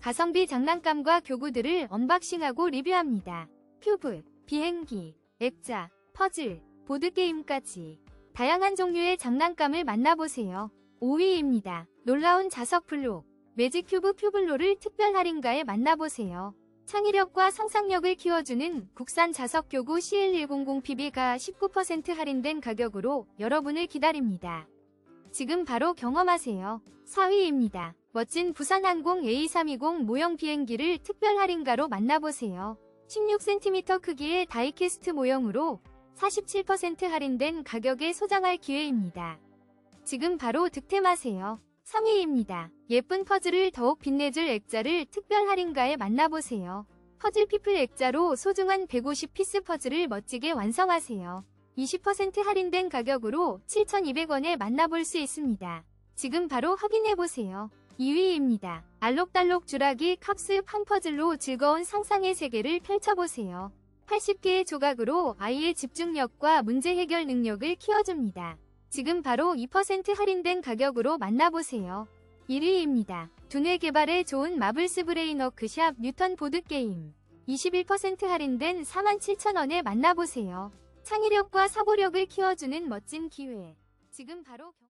가성비 장난감과 교구들을 언박싱하고 리뷰합니다. 큐브, 비행기, 액자, 퍼즐, 보드게임까지 다양한 종류의 장난감을 만나보세요. 5위입니다. 놀라운 자석 블록, 매직 큐브 큐블로를 특별 할인가에 만나보세요. 창의력과 상상력을 키워주는 국산 자석 교구 CL100PB가 19% 할인된 가격으로 여러분을 기다립니다. 지금 바로 경험하세요. 4위입니다. 멋진 부산항공 A320 모형 비행기를 특별 할인가로 만나보세요. 16cm 크기의 다이캐스트 모형으로 47% 할인된 가격에 소장할 기회입니다. 지금 바로 득템하세요. 3위입니다. 예쁜 퍼즐을 더욱 빛내줄 액자를 특별 할인가에 만나보세요. 퍼즐 피플 액자로 소중한 150피스 퍼즐을 멋지게 완성하세요. 20% 할인된 가격으로 7,200원에 만나볼 수 있습니다. 지금 바로 확인해보세요. 2위입니다. 알록달록 주라기 캅스 판 퍼즐로 즐거운 상상의 세계를 펼쳐보세요. 80개의 조각으로 아이의 집중력과 문제 해결 능력을 키워줍니다. 지금 바로 2% 할인된 가격으로 만나보세요. 1위입니다. 두뇌 개발에 좋은 마블스 브레인 워크샵 뉴턴 보드게임. 21% 할인된 47,000원에 만나보세요. 창의력과 사고력을 키워주는 멋진 기회. 지금 바로 경...